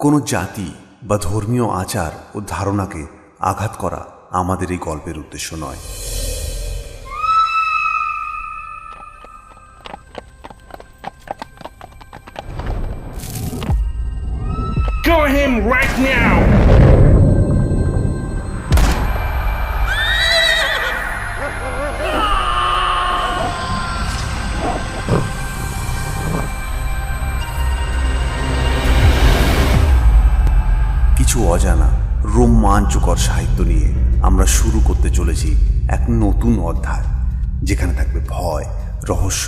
কোনো জাতি বা ধর্মীয় আচার ও ধারণাকে আঘাত করা আমাদের এই গল্পের উদ্দেশ্য নয় Kill him right now! রোমাঞ্চকর সাহিত্য নিয়ে আমরা শুরু করতে চলেছি এক নতুন অধ্যায়, যেখানে থাকবে ভয়, রহস্য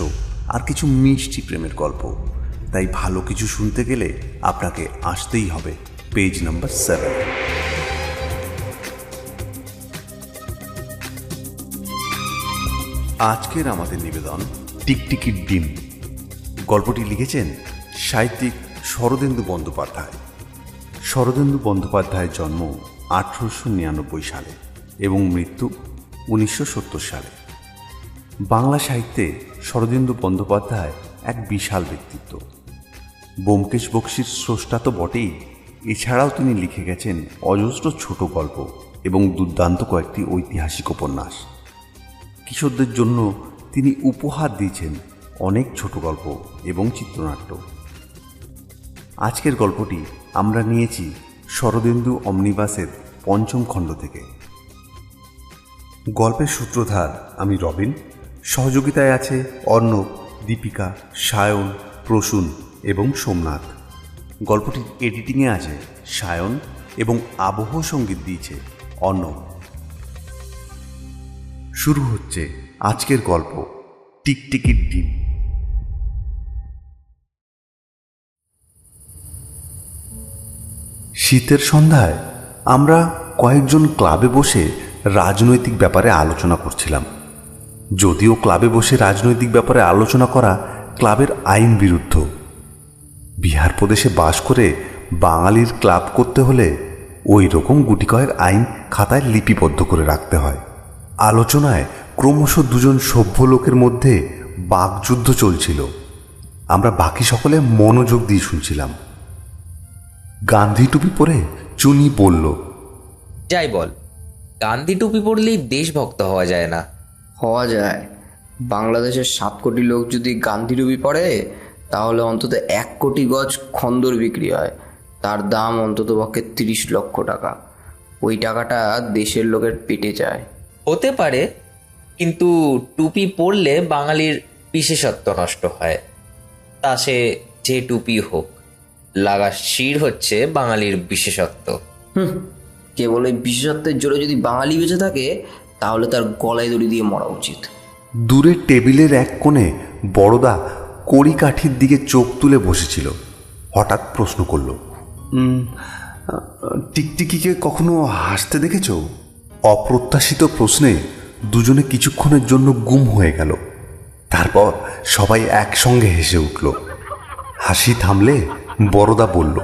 আর কিছু মিষ্টি প্রেমের গল্প। তাই ভালো কিছু শুনতে গেলে আপনাকে আসতেই হবে পেজ নাম্বার সেভেন। আজকের আমাদের নিবেদন টিকটিকির ডিম। গল্পটি লিখেছেন সাহিত্যিক শরদেন্দু বন্দ্যোপাধ্যায়। শরদেন্দু বন্দ্যোপাধ্যায়ের জন্ম আঠারোশো নিরানব্বই সালে এবং মৃত্যু উনিশশো সত্তর সালে। বাংলা সাহিত্যে শরদেন্দু বন্দ্যোপাধ্যায় এক বিশাল ব্যক্তিত্ব। ব্যোমকেশ বক্সির স্রষ্টা তো বটেই, এছাড়াও তিনি লিখে গেছেন অজস্র ছোট গল্প এবং দুর্দান্ত কয়েকটি ঐতিহাসিক উপন্যাস। কিশোরদের জন্য তিনি উপহার দিয়েছেন অনেক ছোট গল্প এবং চিত্রনাট্য। আজকের গল্পটি আমরা নিয়েছি শরদেন্দু অমনিবাসের পঞ্চম খণ্ড থেকে। গল্পের সূত্রধার আমি রবিন। সহযোগিতায় আছে অর্ণব, দীপিকা, সায়ন, প্রসূন এবং সোমনাথ। গল্পটির এডিটিংয়ে আছে সায়ন এবং আবহ সংগীত দিয়েছে অর্ণব। শুরু হচ্ছে আজকের গল্প, টিকটিকির ডিম শীতের সন্ধ্যায় আমরা কয়েকজন ক্লাবে বসে রাজনৈতিক ব্যাপারে আলোচনা করছিলাম। যদিও ক্লাবে বসে রাজনৈতিক ব্যাপারে আলোচনা করা ক্লাবের আইন বিরুদ্ধ। বিহার প্রদেশে বাস করে বাঙালির ক্লাব করতে হলে ওই রকম গুটি কয়েক আইন খাতায় লিপিবদ্ধ করে রাখতে হয়। আলোচনায় ক্রমশ দুজন সভ্য লোকের মধ্যে বাকযুদ্ধ চলছিল। আমরা বাকি সকলে মনোযোগ দিয়ে শুনছিলাম। গান্ধী টুপি পরে চুনি বলল যাই বল গান্ধী টুপি পরলেই দেশভক্ত হওয়া যায় না। হওয়া যায়। বাংলাদেশের সাত কোটি লোক যদি গান্ধী টুপি পরে তাহলে অন্তত এক কোটি গজ খন্দর বিক্রি হয়। তার দাম অন্তত পক্ষে তিরিশ লক্ষ টাকা। ওই টাকাটা দেশের লোকের পেটে যায়। হতে পারে কিন্তু টুপি পরলে বাঙালির বিশেষত্ব নষ্ট হয়। তা সে যে টুপি হোক। লাগা শির হচ্ছে বাঙালির বিশেষত্ব। হুম কেবল ওই বিশেষত্বের জোরে যদি বাঙালি বেঁচে থাকে তাহলে তার গলায় দড়ি দিয়ে মরা উচিত। দূরে টেবিলের এক কোণে বড়দা কড়ি কাঠির দিকে চোখ তুলে বসেছিল। হঠাৎ প্রশ্ন করল "উম, টিকটিকিকে কখনো হাসতে দেখেছ? অপ্রত্যাশিত প্রশ্নে দুজনে কিছুক্ষণের জন্য গুম হয়ে গেল। তারপর সবাই একসঙ্গে হেসে উঠল। হাসি থামলে বড়দা বলল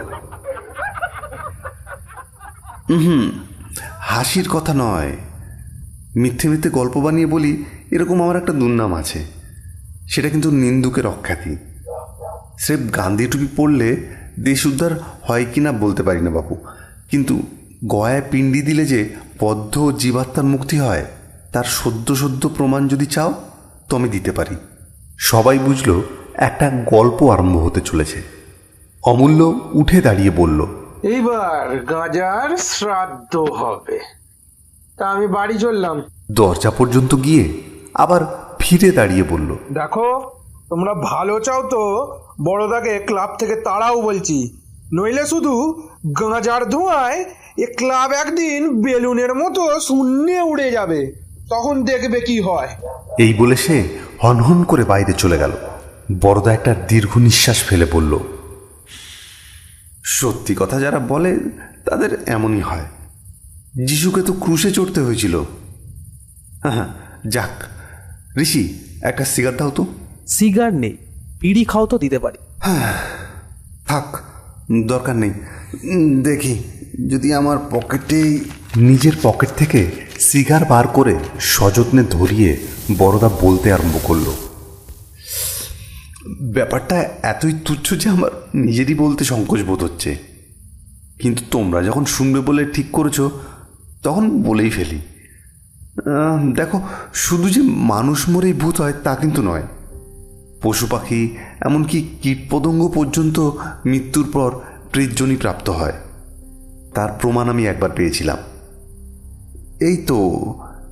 হুম হাসির কথা নয়। মিথ্যে মিথ্যে গল্প বানিয়ে বলি এরকম আমার একটা দুর্নাম আছে। সেটা কিন্তু নিন্দুকের অখ্যাতি। স্রেফ গান্ধী টুপি পড়লে দেশ উদ্ধার হয় কি না বলতে পারি না বাপু। কিন্তু গয়ায় পিণ্ডি দিলে যে বদ্ধ জীবাত্মার মুক্তি হয় তার সদ্য সদ্য প্রমাণ যদি চাও তো আমি দিতে পারি। সবাই বুঝলো একটা গল্প আরম্ভ হতে চলেছে। অমূল্য উঠে দাঁড়িয়ে বলল এইবার গাজার শ্রাদ্ধ হবে। তা আমি বাড়ি চললাম। দরজা পর্যন্ত গিয়ে আবার ফিরে দাঁড়িয়ে বলল দেখো তোমরা ভালো চাও তো বড়দাকে ক্লাব থেকে তাড়াও বলছি। নইলে শুধু গাঁজার ধোঁয়ায় এ ক্লাব একদিন বেলুনের মতো শূন্যে উড়ে যাবে। তখন দেখবে কি হয়। এই বলে সে হনহন করে বাইরে চলে গেল। বড়দা একটা দীর্ঘ নিঃশ্বাস ফেলে বলল সত্যি কথা যারা বলে তাদের এমনই হয়। যিশুকে তো ক্রুশে চড়তে হয়েছিল। হ্যাঁ হ্যাঁ, যাক। ঋষি একটা সিগার দাও তো। সিগার নেই বিড়ি খাও তো দিতে পারি। হ্যাঁ থাক দরকার নেই। দেখি যদি আমার পকেটে নিজের পকেট থেকে সিগার বার করে সযত্নে ধরিয়ে বড়দা বলতে আরম্ভ করল। ব্যাপারটা এতই তুচ্ছ যে আমার নিজেরই বলতে সংকোচ বোধ হচ্ছে। কিন্তু তোমরা যখন শুনবে বলে ঠিক করেছ, তখন বলেই ফেলি। দেখো, শুধু যে মানুষ মরেই ভূত হয় তা কিন্তু নয়। পশু পাখি, এমনকি কীটপতঙ্গ পর্যন্ত মৃত্যুর পর প্রেতজনী প্রাপ্ত হয়। তার প্রমাণ আমি একবার পেয়েছিলাম। এই তো,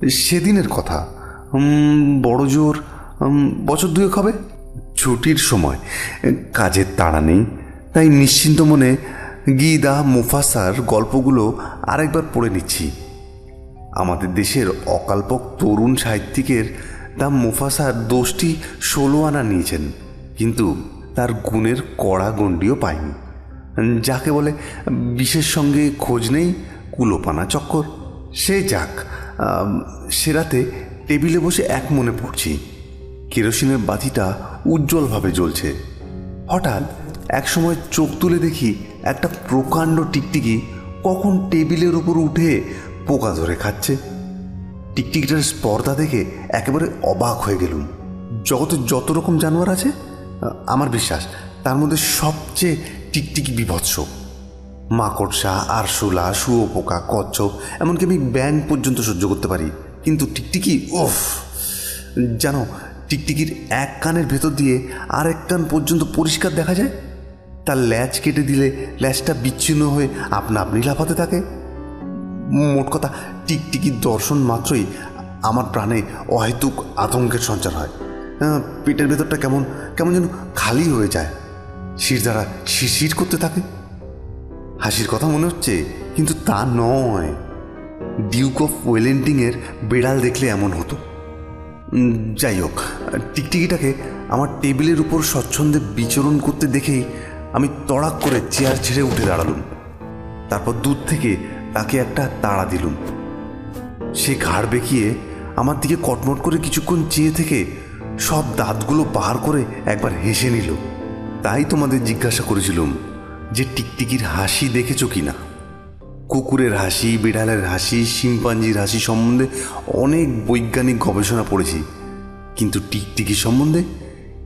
সেদিনের কথা। বড় জোর বছর দুয়েক হবে? ছুটির সময়। কাজের তাড়া নেই। তাই নিশ্চিন্ত মনে গিদা, মুফাসার গল্পগুলো আরেকবার পড়ে নিচ্ছি। আমাদের দেশের অকাল্পক তরুণ সাহিত্যিকের দা মুফাসার দোষটি ষোলো আনা নিয়েছেন, কিন্তু তার গুণের কড়া গণ্ডিও পায়নি যাকে বলে বিশেষ সঙ্গে খোঁজ নেই, কুলোপানা চক্কর। সে যাক সে রাতে টেবিলে বসে এক মনে পড়ছি। কেরোসিনের বাতিটা উজ্জ্বলভাবে জ্বলছে। হঠাৎ একসময় চোখ তুলে দেখি একটা প্রকাণ্ড টিকটিকি কখন টেবিলের উপর উঠে পোকা ধরে খাচ্ছে। টিকটিকিটার স্পর্ধা দেখে একেবারে অবাক হয়ে গেলুম। জগতে যত রকম জানোয়ার আছে, আমার বিশ্বাস, তার মধ্যে সবচেয়ে টিকটিকি বিভৎস। মাকড়সা আরশোলা শুয়োপোকা কচ্ছপ, এমনকি আমি ব্যাং পর্যন্ত সহ্য করতে পারি। কিন্তু টিকটিকি ওফ জানো টিকটিকির এক কানের ভেতর দিয়ে আরেক কান পর্যন্ত পরিষ্কার দেখা যায়? তার ল্যাচ কেটে দিলে ল্যাচটা বিচ্ছিন্ন হয়ে আপনা আপনি লাফাতে থাকে। মোট কথা, টিকটিকির দর্শন মাত্রই আমার প্রাণে অহেতুক আতঙ্কের সঞ্চার হয়। পেটের ভেতরটা কেমন কেমন যেন খালি হয়ে যায়। শির দ্বারা শিরশির করতে থাকে। হাসির কথা মনে হচ্ছে, কিন্তু তা নয়। ডিউক অফ ওয়েলেন্টিংয়ের বেড়াল দেখলে এমন হতো। যাই হোক টিকটিকিটাকে আমার টেবিলের উপর স্বচ্ছন্দে বিচরণ করতে দেখেই আমি তড়াক করে চেয়ার ছেড়ে উঠে দাঁড়ালুম। তারপর দূর থেকে তাকে একটা তাড়া দিলুম। সে ঘাড় বেঁকিয়ে আমার দিকে কটমট করে কিছুক্ষণ চেয়ে থেকে সব দাঁতগুলো বার করে একবার হেসে নিল। তাই তোমাদের জিজ্ঞাসা করেছিলুম যে টিকটিকির হাসি দেখেছ কি না? কুকুরের হাসি, বিড়ালের হাসি, শিম্পাঞ্জির হাসি সম্বন্ধে অনেক বৈজ্ঞানিক গবেষণা পড়েছি। কিন্তু টিকটিকি সম্বন্ধে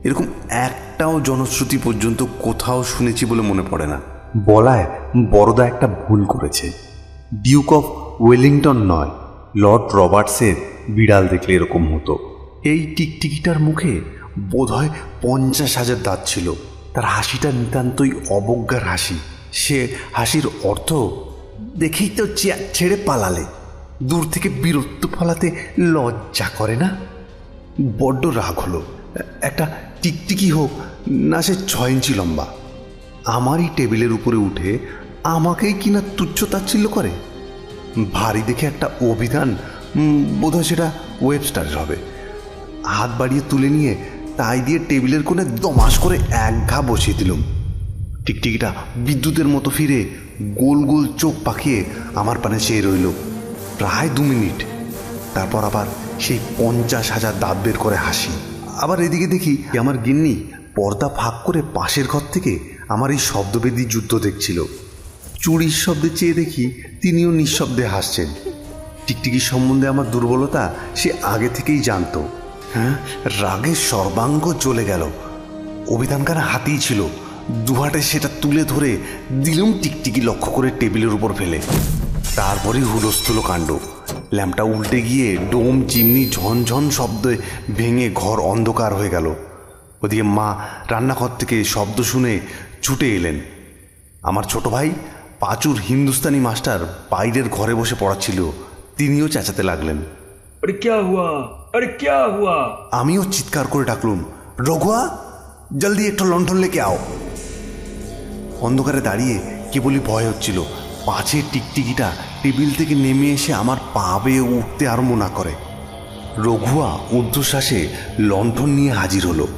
এরকম একটাও জনশ্রুতি পর্যন্ত কোথাও শুনেছি বলে মনে পড়ে না। বলায় বড়দা একটা ভুল করেছে। ডিউক অফ ওয়েলিংটন নয় লর্ড রবার্টসের বিড়াল দেখলে এরকম হতো। এই টিকটিকিটার মুখে বোধহয় পঞ্চাশ হাজার দাঁত ছিল। তার হাসিটা নিতান্তই অবজ্ঞার হাসি। সে হাসির অর্থ দেখেই তো ছেড়ে পালালে। দূর থেকে বীরত্ব ফলাতে লজ্জা করে না? বড্ড রাগ হলো। একটা টিকটিকি হোক, না সে ছয় ইঞ্চি লম্বা। আমারই টেবিলের উপরে উঠে আমাকেই কিনা তুচ্ছ তাচ্ছিল্য করে? ভারী দেখে একটা অভিধান বোধহয় সেটা ওয়েবস্টারের হবে। হাত বাড়িয়ে তুলে নিয়ে তাই দিয়ে টেবিলের কোণে দমাস করে এক ঘা বসিয়ে দিলুম। টিকটিকিটা বিদ্যুতের মতো ফিরে গোল গোল চোখ পাকিয়ে আমার পানে চেয়ে রইল। প্রায় দু মিনিট। তারপর আবার সেই পঞ্চাশ হাজার দাঁত বের করে হাসি। আবার এদিকে দেখি আমার গিন্নি পর্দা ফাঁক করে পাশের ঘর থেকে আমার এই শব্দবেদী যুদ্ধ দেখছিল। চুরির শব্দে চেয়ে দেখি তিনিও নিঃশব্দে হাসছেন। টিকটিকির সম্বন্ধে আমার দুর্বলতা সে আগে থেকেই জানতো। হ্যাঁ রাগে সর্বাঙ্গ চলে গেল। অভিধানকার হাতেই ছিল। দুহাটে সেটা তুলে ধরে দিলুম টিকটিকি লক্ষ্য করে টেবিলের উপর ফেলে। তারপরে হুলস্থুল কাণ্ড। ল্যাম্পটা উল্টে গিয়ে ডোম চিমনি ঝনঝন শব্দে ভেঙে ঘর অন্ধকার হয়ে গেল। ওদিকে মা রান্নাঘর থেকে শব্দ শুনে ছুটে এলেন। আমার ছোট ভাই পাঁচুর হিন্দুস্তানি মাস্টার বাইরের ঘরে বসে পড়াচ্ছিল। তিনিও চেঁচাতে লাগলেন। আরে ক্যা হুয়া? আরে ক্যা হুয়া? আমিও চিৎকার করে ডাকলুম রঘুয়া জলদি একটা লণ্ঠন লেকে আও। অন্ধকারে দাঁড়িয়ে কেবলই ভয় হচ্ছিল। পাছে টিকটিকিটা টেবিল থেকে নেমে এসে আমার পা বেয়ে উঠতে আরম্ভ না করে। রঘুয়া ঊর্ধ্বশ্বাসে লণ্ঠন নিয়ে হাজির হলো।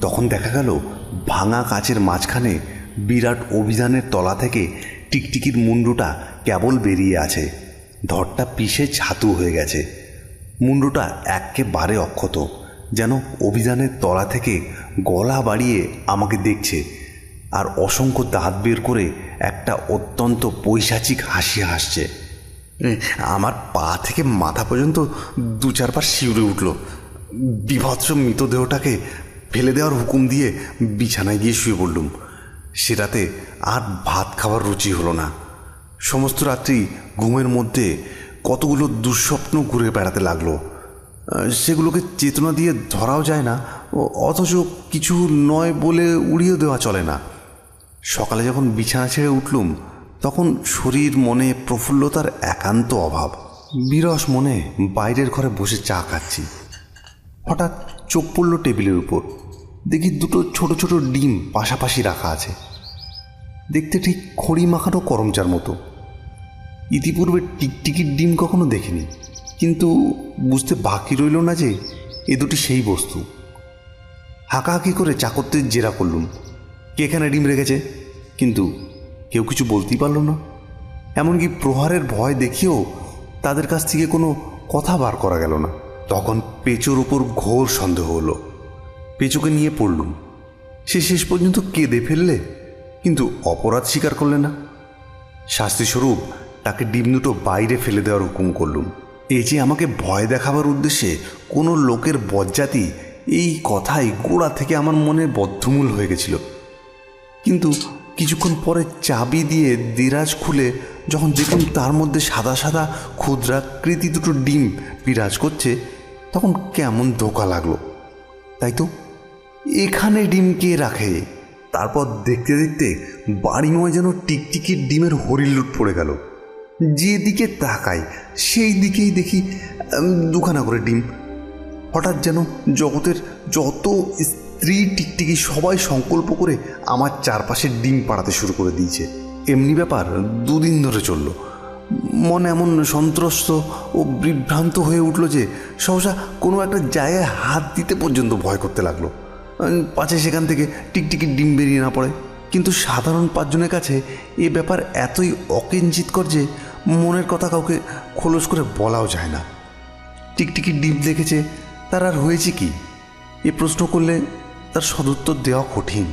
তখন দেখা গেল, ভাঙা কাচের মাঝখানে বিরাট অভিযানের তলা থেকে টিকটিকির মুন্ডুটা কেবল বেরিয়ে আছে। ধরটা পিষে ছাতু হয়ে গেছে। মুন্ডুটা একেবারে অক্ষত, যেন অভিযানের তলা থেকে গলা বাড়িয়ে আমাকে দেখছে। আর অসংখ্য দাঁত বের করে একটা অত্যন্ত পৈশাচিক হাসি হাসছে। আমার পা থেকে মাথা পর্যন্ত দু চারবার শিউরে উঠল। বিভৎস মৃতদেহটাকে ফেলে দেওয়ার হুকুম দিয়ে বিছানায় গিয়ে শুয়ে পড়লুম। সেটাতে আর ভাত খাওয়ার রুচি হলো না। সমস্ত রাত্রি ঘুমের মধ্যে কতগুলো দুঃস্বপ্ন ঘুরে বেড়াতে লাগল। সেগুলোকে চেতনা দিয়ে ধরাও যায় না অথচ কিছু নয় বলে উড়িয়ে দেওয়া চলে না। সকালে যখন বিছানা ছেড়ে উঠলুম, তখন শরীর, মনে, প্রফুল্লতার একান্ত অভাব। বিরস মনে বাইরের ঘরে বসে চা খাচ্ছি। হঠাৎ চোখ পড়ল টেবিলের উপর। দেখি দুটো ছোট ছোট ডিম পাশাপাশি রাখা আছে। দেখতে ঠিক খড়ি মাখানো করমচার মতো। ইতিপূর্বে টিকটিকির ডিম কখনো দেখিনি। কিন্তু বুঝতে বাকি রইল না যে, এ দুটি সেই বস্তু। হাঁকাহাঁকি করে চাকরদের জেরা করলুম। কে এখানে ডিম রেখেছে? কিন্তু কেউ কিছু বলতেই পারল না। এমনকি প্রহারের ভয় দেখিয়েও তাদের কাছ থেকে কোনো কথা বার করা গেল না। তখন পেঁচোর উপর ঘোর সন্দেহ হলো। পেঁচোকে নিয়ে পড়লুম সে শেষ পর্যন্ত কেঁদে ফেললে, কিন্তু অপরাধ স্বীকার করলে না। শাস্তিস্বরূপ তাকে ডিম দুটো বাইরে ফেলে দেওয়ার হুকুম করলুম। এই যে আমাকে ভয় দেখাবার উদ্দেশ্যে কোনো লোকের বজ্জাতি এই কথাই গোড়া থেকে আমার মনে বদ্ধমূল হয়ে গেছিল। কিন্তু কিছুক্ষণ পরে চাবি দিয়ে দিরাজ খুলে যখন দেখলাম তার মধ্যে সাদা সাদা ক্ষুদ্রাকৃতি দুটো ডিম বিরাজ করছে, তখন কেমন ধোকা লাগল। তাই তো, এখানে ডিম কে রাখে? তারপর দেখতে দেখতে বাড়িময় যেন টিকটিকির ডিমের হরিল্লুট পড়ে গেল। যেদিকে তাকাই, সেই দিকেই দেখি দুখানা করে ডিম। হঠাৎ যেন জগতের যত স্ত্রী টিকটিকি সবাই সংকল্প করে আমার চারপাশে ডিম পাড়াতে শুরু করে দিয়েছে। এমনি ব্যাপার দুদিন ধরে চলল। মন এমন সন্ত্রস্ত ও বিভ্রান্ত হয়ে উঠল যে সহসা কোনো একটা জায়গায় হাত দিতে পর্যন্ত ভয় করতে লাগল। পাছে সেখান থেকে টিকটিকির ডিম বেরিয়ে না পড়ে। কিন্তু সাধারণ পাঁচজনের কাছে এ ব্যাপার এতই অকিঞ্চিতকর যে মনের কথা কাউকে খোলস করে বলাও যায় না। টিকটিকি ডিম দেখেছে, তার আর হয়েছে কি? এ প্রশ্ন করলে তার সদুত্তর দেওয়া কঠিন।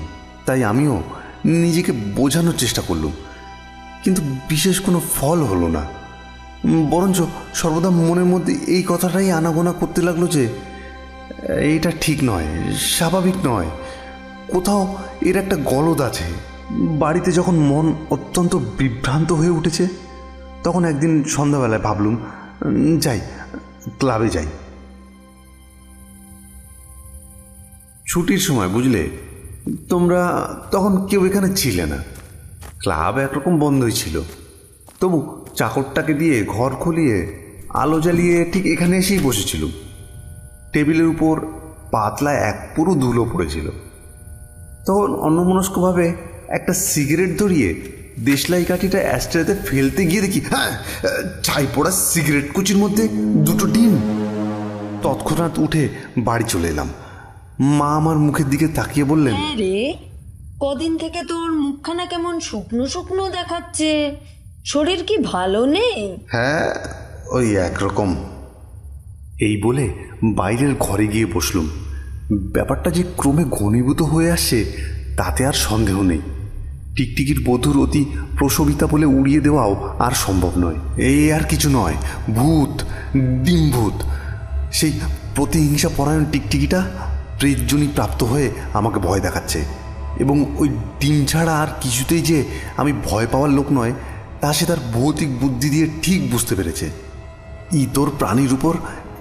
তাই আমিও নিজেকে বোঝানোর চেষ্টা করলুম। কিন্তু বিশেষ কোনো ফল হলো না। বরঞ্চ সর্বদা মনের মধ্যে এই কথাটাই আনাগোনা করতে লাগল যে এটা ঠিক নয়, স্বাভাবিক নয়। কোথাও এর একটা গলদ আছে। বাড়িতে যখন মন অত্যন্ত বিভ্রান্ত হয়ে উঠেছে, তখন একদিন সন্ধ্যাবেলায় ভাবলুম, যাই, ক্লাবে যাই। ছুটির সময়, বুঝলে? তোমরা তখন কেউ এখানে ছিলে না। ক্লাব একরকম বন্ধই ছিল। তবু চাকরটাকে দিয়ে ঘর খুলিয়ে, আলো জ্বালিয়ে ঠিক এখানে এসেই বসেছিল। টেবিলের উপর পাতলা এক পুরো ধুলো পড়েছিল। তখন অন্যমনস্কভাবে একটা সিগারেট ধরিয়ে দেশলাই কাঠিটা অ্যাস্ট্রেতে ফেলতে গিয়ে দেখি হ্যাঁ ছাই পড়া সিগারেট কুচির মধ্যে দুটো ডিম। তৎক্ষণাৎ উঠে বাড়ি চলে এলাম। মা আমার মুখের দিকে তাকিয়ে বললেন হ্যাঁ রে কদিন থেকে তোর মুখখানা কেমন শুকনো শুকনো দেখাচ্ছে? শরীর কি ভালো নেই? হ্যাঁ ওই একরকম। এই বলে বাইরের ঘরে গিয়ে বসলুম। ব্যাপারটা যে ক্রমে ঘনীভূত হয়ে আসছে তাতে আর সন্দেহ নেই। টিকটিকির বধুর অতি প্রসবিতা বলে উড়িয়ে দেওয়াও আর সম্ভব নয়। এই আর কিছু নয় ভূত ডিমভূত। সেই প্রতিহিংসা পরায়ণ টিকটিকিটা প্রেতজনী প্রাপ্ত হয়ে আমাকে ভয় দেখাচ্ছে। এবং ওই ডিম ছাড়া আর কিছুতেই যে আমি ভয় পাওয়ার লোক নয়, তা সে তার ভৌতিক বুদ্ধি দিয়ে ঠিক বুঝতে পেরেছে। ইতর প্রাণীর উপর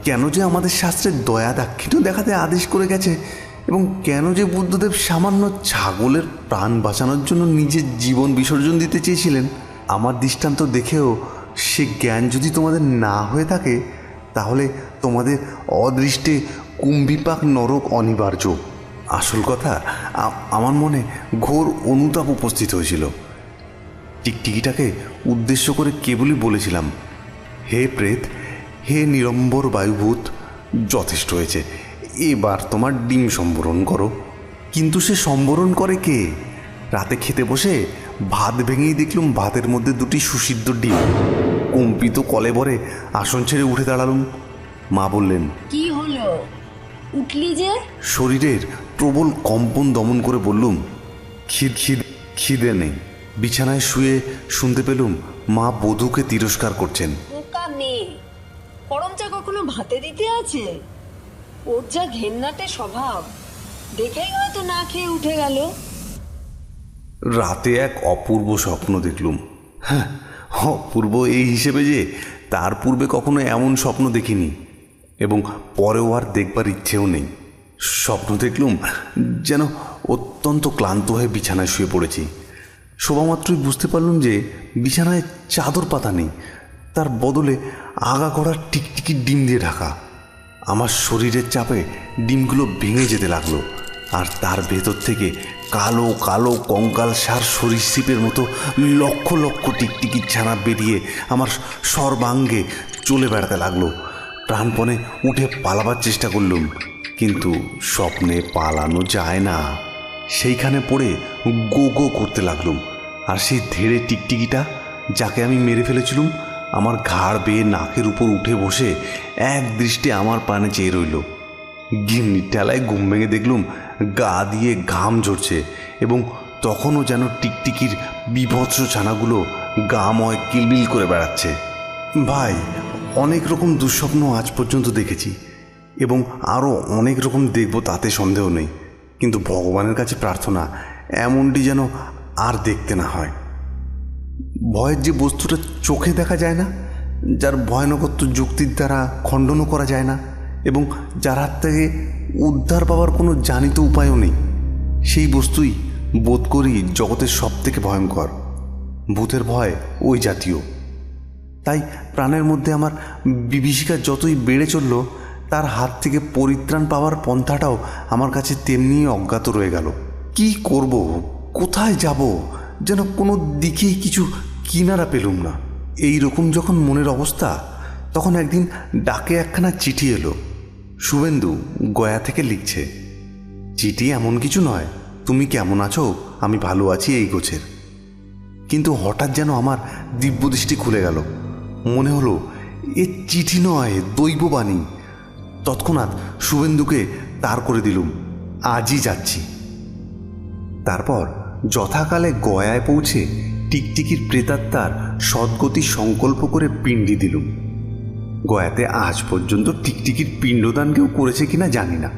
কেন যে আমাদের শাস্ত্রে দয়া দাক্ষিণ্য দেখাতে আদেশ করে গেছে এবং কেন যে বুদ্ধদেব সামান্য ছাগলের প্রাণ বাঁচানোর জন্য নিজের জীবন বিসর্জন দিতে চেয়েছিলেন, আমার দৃষ্টান্ত দেখেও সে জ্ঞান যদি তোমাদের না হয়ে থাকে তাহলে তোমাদের অদৃষ্টে কুম্ভিপাক নরক অনিবার্য। আসল কথা আমার মনে ঘোর অনুতাপ উপস্থিত হয়েছিল। টিকটিকিটাকে উদ্দেশ্য করে কেবলই বলেছিলাম, হে প্রেত, হে নিরম্বর বায়ুভূত, যথেষ্ট হয়েছে। এবার তোমার ডিম সম্বরণ করো। কিন্তু সে সম্বরণ করে কে? রাতে খেতে বসে ভাত ভেঙেই দেখলুম ভাতের মধ্যে দুটি সুসিদ্ধ ডিম। কম্পিত কলেবরে আসন ছেড়ে উঠে দাঁড়ালুম। মা বললেন কি হলো? উঠলি যে? শরীরের প্রবল কম্পন দমন করে বললুম খিদ খিদ খিদে নেই। বিছানায় শুয়ে শুনতে পেলুম মা বধূকে তিরস্কার করছেন। মেয়ে করমচা কখনো ভাতে দিতে আছে? ওর যা ঘেন্নাটে স্বভাব দেখেই হয়তো না খেয়ে উঠে গেল। রাতে এক অপূর্ব স্বপ্ন দেখলুম। হ্যাঁ অপূর্ব এই হিসেবে যে তার পূর্বে কখনো এমন স্বপ্ন দেখিনি এবং পরেও আর দেখবার ইচ্ছেও নেই। স্বপ্ন দেখলুম যেন অত্যন্ত ক্লান্ত হয়ে বিছানায় শুয়ে পড়েছি। শোভামাত্রই বুঝতে পারলুম যে বিছানায় চাদর পাতা নেই, তার বদলে আগা করা টিকটিকির ডিম দিয়ে ঢাকা। আমার শরীরের চাপে ডিমগুলো ভেঙে যেতে লাগল, আর তার ভেতর থেকে কালো কালো কঙ্কাল সার সরীসৃপের মতো লক্ষ লক্ষ টিকটিকির ছানা বেরিয়ে আমার সর্বাঙ্গে চলে বেড়াতে লাগল। প্রাণপণে উঠে পালাবার চেষ্টা করলুম, কিন্তু স্বপ্নে পালানো যায় না। সেইখানে পড়ে গো গো করতে লাগলুম, আর সেই ধেড়ে টিকটিকিটা যাকে আমি মেরে ফেলেছিলুম, আমার ঘাড় বেয়ে নাকের উপর উঠে বসে এক দৃষ্টে আমার প্রাণে চেয়ে রইল। গিন্নির টেলায় ঘুম ভেঙে দেখলুম গা দিয়ে ঘাম ঝরছে এবং তখনও যেন টিকটিকির বিভৎস ছানাগুলো গাময় কিলবিল করে বেড়াচ্ছে। ভাই, অনেক রকম দুঃস্বপ্ন আজ পর্যন্ত দেখেছি এবং আরও অনেক রকম দেখব তাতে সন্দেহ নেই। কিন্তু ভগবানের কাছে প্রার্থনা এমনটি যেন আর দেখতে না হয়। ভয়ের যে বস্তুটা চোখে দেখা যায় না, যার ভয়ানকত্ব যুক্তির দ্বারা খণ্ডনও করা যায় না এবং যার হাত থেকে উদ্ধার পাওয়ার কোনো জানিত উপায়ও নেই। সেই বস্তুই বোধ করি জগতের সব থেকে ভয়ঙ্কর। ভূতের ভয় ওই জাতীয়। তাই প্রাণের মধ্যে আমার বিভীষিকা যতই বেড়ে চলল, তার হাত থেকে পরিত্রাণ পাওয়ার পন্থাটাও আমার কাছে তেমনি অজ্ঞাত রয়ে গেল। কি করব? কোথায় যাব? যেন কোনো দিকেই কিছু কিনারা পেলুম না। এই রকম যখন মনের অবস্থা, তখন একদিন ডাকে একখানা চিঠি এলো। শুভেন্দু গয়া থেকে লিখছে, চিঠি এমন কিছু নয়, তুমি কেমন আছো? আমি ভালো আছি এই গোছের। কিন্তু হঠাৎ যেন আমার দিব্য দৃষ্টি খুলে গেল। মনে হলো, এ চিঠি নয়, দৈববাণী। তৎক্ষণাৎ শুভেন্দুকে তার করে দিলুম, আজই যাচ্ছি। তারপর যথাকালে গয়ায় পৌঁছে টিকটিকির প্রেতাত্মার সদ্গতি সংকল্প করে পিণ্ডি দিলুম। গয়াতে আজ পর্যন্ত টিকটিকির পিণ্ডদান কেউ করেছে কিনা জানি না।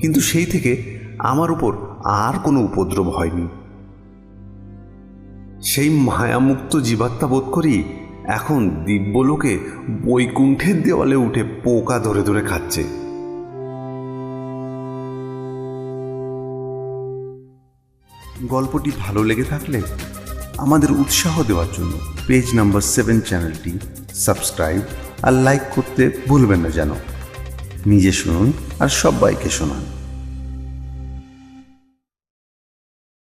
কিন্তু সেই থেকে আমার উপর আর কোনো উপদ্রব হয়নি। সেই মায়ামুক্ত জীবাত্মা বোধ করি এখন দিব্যলোকে বৈকুণ্ঠের দেওয়ালে উঠে পোকা ধরে ধরে খাচ্ছে। গল্পটি ভালো লেগে থাকলে আমাদের উৎসাহ দেওয়ার জন্য পেজ নাম্বার সেভেন চ্যানেলটি সাবস্ক্রাইব আর লাইক করতে ভুলবেন না যেন। নিজে শুনুন আর সবাইকে শোনান।